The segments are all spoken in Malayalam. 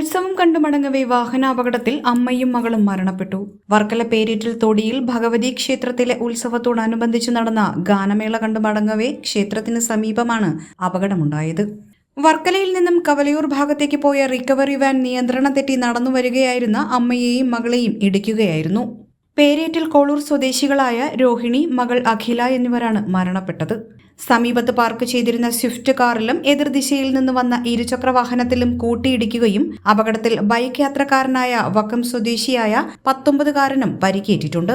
ഉത്സവം കണ്ടു മടങ്ങവേ വാഹനാപകടത്തിൽ അമ്മയും മകളും മരണപ്പെട്ടു. വർക്കല പേരിറ്റിൽ തൊടിയിൽ ഭഗവതി ക്ഷേത്രത്തിലെ ഉത്സവത്തോടനുബന്ധിച്ച് നടന്ന ഗാനമേള കണ്ടു മടങ്ങവേ ക്ഷേത്രത്തിന് സമീപമാണ് അപകടമുണ്ടായത്. വർക്കലയിൽ നിന്നും കവലയൂർ ഭാഗത്തേക്ക് പോയ റിക്കവറി വാൻ നിയന്ത്രണം തെറ്റി നടന്നു വരികയായിരുന്ന അമ്മയെയും മകളെയും ഇടിക്കുകയായിരുന്നു. പേരേറ്റിൽ കോളൂർ സ്വദേശികളായ രോഹിണി മകൾ അഖില എന്നിവരാണ് മരണപ്പെട്ടത്. സമീപത്ത് പാർക്ക് ചെയ്തിരുന്ന സ്വിഫ്റ്റ് കാറിലും എതിർദിശയിൽ നിന്ന് വന്ന ഇരുചക്ര വാഹനത്തിലും കൂട്ടിയിടിക്കുകയും അപകടത്തിൽ ബൈക്ക് യാത്രക്കാരനായ വക്കം സ്വദേശിയായ പത്തൊമ്പതുകാരനും പരിക്കേറ്റിട്ടുണ്ട്.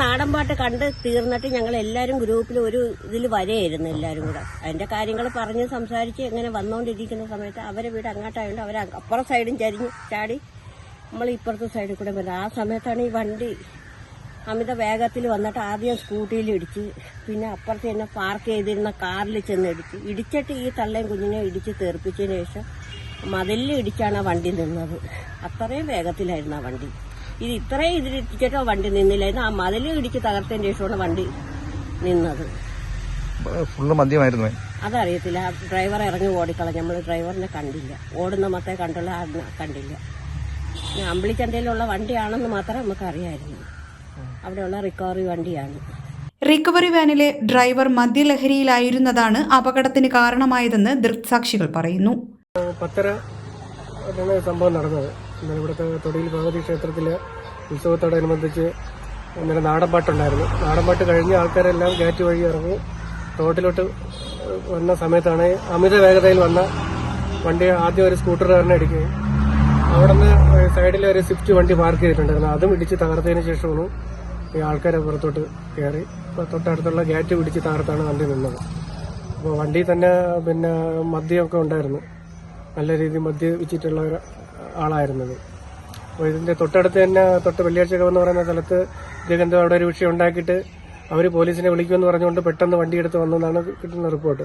നാടൻ പാട്ട് കണ്ട് തീർന്നിട്ട് ഞങ്ങൾ എല്ലാവരും ഗ്രൂപ്പിൽ ഒരു ഇതിൽ വരെയായിരുന്നു എല്ലാവരും കൂടെ. അതിന്റെ കാര്യങ്ങൾ പറഞ്ഞ് സംസാരിച്ച് ഇങ്ങനെ വന്നുകൊണ്ടിരിക്കുന്ന സമയത്ത് അവരെ വീട് അങ്ങോട്ടായതുകൊണ്ട് അവർ അപ്പുറം സൈഡും ചരിഞ്ഞ് ചാടി. നമ്മൾ ഇപ്പുറത്തെ സൈഡിൽ കൂടെ വരുന്നത് ആ സമയത്താണ് ഈ വണ്ടി അമിത വേഗത്തിൽ വന്നിട്ട് ആദ്യം സ്കൂട്ടിയിൽ ഇടിച്ച് പിന്നെ അപ്പുറത്ത് തന്നെ പാർക്ക് ചെയ്തിരുന്ന കാറിൽ ചെന്ന് ഇടിച്ച്. ഇടിച്ചിട്ട് ഈ തള്ളയും കുഞ്ഞിനെ ഇടിച്ച് തീർപ്പിച്ചതിന് ശേഷം മതിലിൽ ഇടിച്ചാണ് ആ വണ്ടി നിന്നത്. അത്രയും വേഗത്തിലായിരുന്നു ആ വണ്ടി. ഇത് ഇത്രയും ഇതിലിടിച്ചിട്ടോ വണ്ടി നിന്നില്ലായിരുന്നു. ആ മതിലിൽ ഇടിച്ച് തകർത്തതിന് ശേഷമാണ് വണ്ടി നിന്നത്. ഫുള്ള് മദ്യമായിരുന്നു. അതറിയത്തില്ല. ആ ഡ്രൈവർ ഇറങ്ങി ഓടിക്കളഞ്ഞു. നമ്മൾ ഡ്രൈവറിനെ കണ്ടില്ല. ഓടുന്ന മത്തേ കണ്ടുള്ള കണ്ടില്ല. അമ്പിളിച്ചന്തയിലുള്ള വണ്ടിയാണെന്ന് മാത്രമേ നമുക്ക് അറിയായിരുന്നു അവിടെയുള്ള റിക്കവറി വണ്ടിയാണ്. റിക്കവറി വാനിലെ ഡ്രൈവർ മദ്യലഹരിയിലായിരുന്നതാണ് അപകടത്തിന് കാരണമായതെന്ന് ദൃക്സാക്ഷികൾ പറയുന്നു. പത്തര സംഭവം നടന്നത്. ഇന്നലെ ഇവിടുത്തെ തൊടിയിൽ ഭഗവതി ക്ഷേത്രത്തിലെ ഉത്സവത്തോടനുബന്ധിച്ച് ഇന്നലെ നാടൻപാട്ടുണ്ടായിരുന്നു. നാടൻപാട്ട് കഴിഞ്ഞ് ആൾക്കാരെല്ലാം ഗേറ്റ് വഴി ഇറങ്ങി റോഡിലോട്ട് വന്ന സമയത്താണ് അമിത വേഗതയിൽ വന്ന വണ്ടി ആദ്യം ഒരു സ്കൂട്ടറുകാരനെ ഇടിക്കുകയും അവിടെ നിന്ന് സൈഡിൽ ഒരു സ്വിഫ്റ്റ് വണ്ടി പാർക്ക് ചെയ്തിട്ടുണ്ടായിരുന്നു. അതും ഇടിച്ച് തകർത്തതിന് ശേഷമാണ് ഈ ആൾക്കാരെ പുറത്തോട്ട് കയറി തൊട്ടടുത്തുള്ള ഗേറ്റ് പിടിച്ച് തകർത്താണ് വണ്ടി നിന്നത്. അപ്പോൾ വണ്ടി തന്നെ പിന്നെ മദ്യമൊക്കെ ഉണ്ടായിരുന്നു. നല്ല രീതിയിൽ മദ്യപിച്ചിട്ടുള്ള ഒരു ആളായിരുന്നത്. അപ്പോൾ ഇതിന്റെ തൊട്ടടുത്ത് തന്നെ തൊട്ട് വെള്ളിയാഴ്ച എന്ന് പറയുന്ന സ്ഥലത്ത് ഇദ്ദേഹം അവിടെ ഒരു വിഷയം ഉണ്ടാക്കിയിട്ട് അവർ പോലീസിനെ വിളിക്കുമെന്ന് പറഞ്ഞുകൊണ്ട് പെട്ടെന്ന് വണ്ടി എടുത്ത് വന്നെന്നാണ് കിട്ടുന്ന റിപ്പോർട്ട്.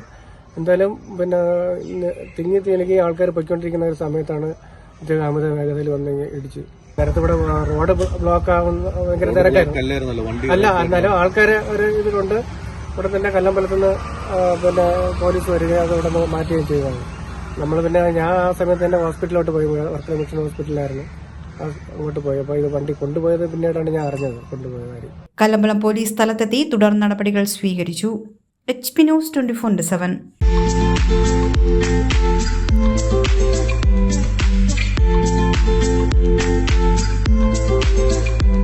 എന്തായാലും പിന്നെ തിങ്ങി തിങ്ങി ആൾക്കാർ പൊയ്ക്കൊണ്ടിരിക്കുന്ന ഒരു സമയത്താണ് ഇദ്ദേഹം അമിത വേഗതയിൽ വന്നെങ്കിൽ ഇടിച്ച്. നേരത്തെ ഇവിടെ റോഡ് ബ്ലോക്ക് ആവുന്ന ഭയങ്കര തിരക്കായിരുന്നു. അല്ല എന്നാലും ആൾക്കാരെ ഒരു ഇതിലുണ്ട്. ഇവിടെ തന്നെ കല്ലമ്പലത്തുനിന്ന് പിന്നെ പോലീസ് വരികയും അത് ഇവിടെ നിന്ന് മാറ്റുകയും ചെയ്തതാണ്. നമ്മൾ പിന്നെ ഞാൻ ആ സമയത്ത് തന്നെ ഹോസ്പിറ്റലിലോട്ട് പോയി വർക്കല മിഷൻ ഹോസ്പിറ്റലിലായിരുന്നു. അങ്ങോട്ട് പോയി. അപ്പോൾ ഇത് വണ്ടി കൊണ്ടുപോയത് പിന്നീടാണ് ഞാൻ അറിഞ്ഞത് കൊണ്ടുപോയ കാര്യം. കല്ലമ്പലം പോലീസ് സ്ഥലത്തെത്തി തുടർ നടപടികൾ സ്വീകരിച്ചു. H P news twenty four seven.